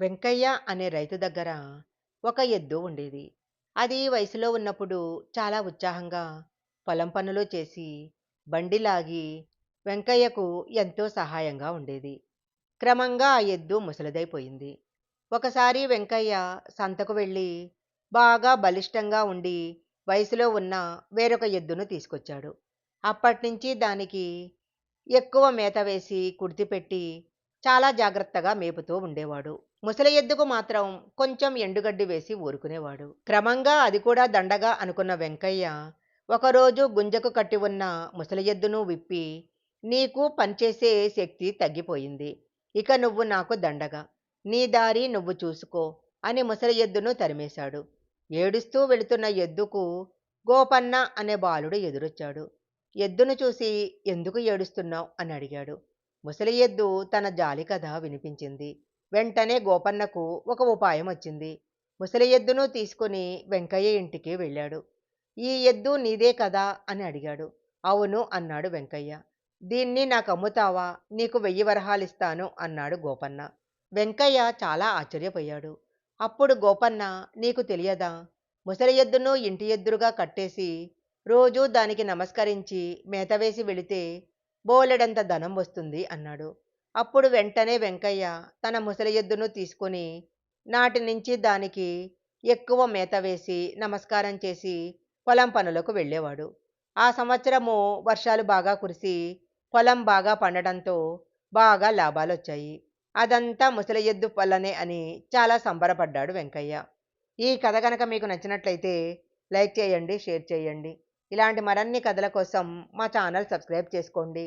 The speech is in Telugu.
వెంకయ్య అనే రైతు దగ్గర ఒక ఎద్దు ఉండేది. అది వయసులో ఉన్నప్పుడు చాలా ఉత్సాహంగా పొలం పనులు చేసి, బండి లాగి వెంకయ్యకు ఎంతో సహాయంగా ఉండేది. క్రమంగా ఆ ఎద్దు ముసలిదైపోయింది. ఒకసారి వెంకయ్య సంతకు వెళ్ళి బాగా బలిష్టంగా ఉండి వయసులో ఉన్న వేరొక ఎద్దును తీసుకొచ్చాడు. అప్పటినుంచి దానికి ఎక్కువ మేత వేసి కుడితిపెట్టి చాలా జాగ్రత్తగా మేపుతూ ఉండేవాడు. ముసలి ఎద్దుకు మాత్రం కొంచెం ఎండుగడ్డి వేసి ఊరుకునేవాడు. క్రమంగా అది కూడా దండగా అనుకున్న వెంకయ్య ఒకరోజు గుంజకు కట్టి ఉన్న ముసలి ఎద్దును విప్పి నీకు పనిచేసే శక్తి తగ్గిపోయింది. ఇక నువ్వు నాకు దండగా. నీ దారి నువ్వు చూసుకో అని ముసలి ఎద్దును తరిమేశాడు. ఏడుస్తూ వెళుతున్న ఎద్దుకు గోపన్న అనే బాలుడు ఎదురొచ్చాడు. ఎద్దును చూసి ఎందుకు ఏడుస్తున్నావు అని అడిగాడు. ముసలి ఎద్దు తన జాలి కథ వినిపించింది. వెంటనే గోపన్నకు ఒక ఉపాయం వచ్చింది. ముసలి ఎద్దును తీసుకుని వెంకయ్య ఇంటికి వెళ్ళాడు. ఈ ఎద్దు నీదే కదా అని అడిగాడు. అవును అన్నాడు వెంకయ్య. దీన్ని నాకు అమ్ముతావా? నీకు వెయ్యి వరహాలిస్తాను అన్నాడు గోపన్న. వెంకయ్య చాలా ఆశ్చర్యపోయాడు. అప్పుడు గోపన్న నీకు తెలియదా? ముసలి ఎద్దును ఇంటి ఎద్దురుగా కట్టేసి రోజూ దానికి నమస్కరించి మేత వేసి వెళితే బోలెడంత ధనం వస్తుంది అన్నాడు. అప్పుడు వెంటనే వెంకయ్య తన ముసలి ఎద్దును తీసుకుని నాటి నుంచి దానికి ఎక్కువ మేత వేసి నమస్కారం చేసి పొలం పనులకు వెళ్ళేవాడు. ఆ సంవత్సరము వర్షాలు బాగా కురిసి పొలం బాగా పండడంతో బాగా లాభాలొచ్చాయి. అదంతా ముసలి ఎద్దు వల్లనే అని చాలా సంబరపడ్డాడు వెంకయ్య. ఈ కథ గనక మీకు నచ్చినట్లయితే లైక్ చేయండి, షేర్ చేయండి. ఇలాంటి మరిన్ని కథల కోసం మా ఛానల్ సబ్స్క్రైబ్ చేసుకోండి.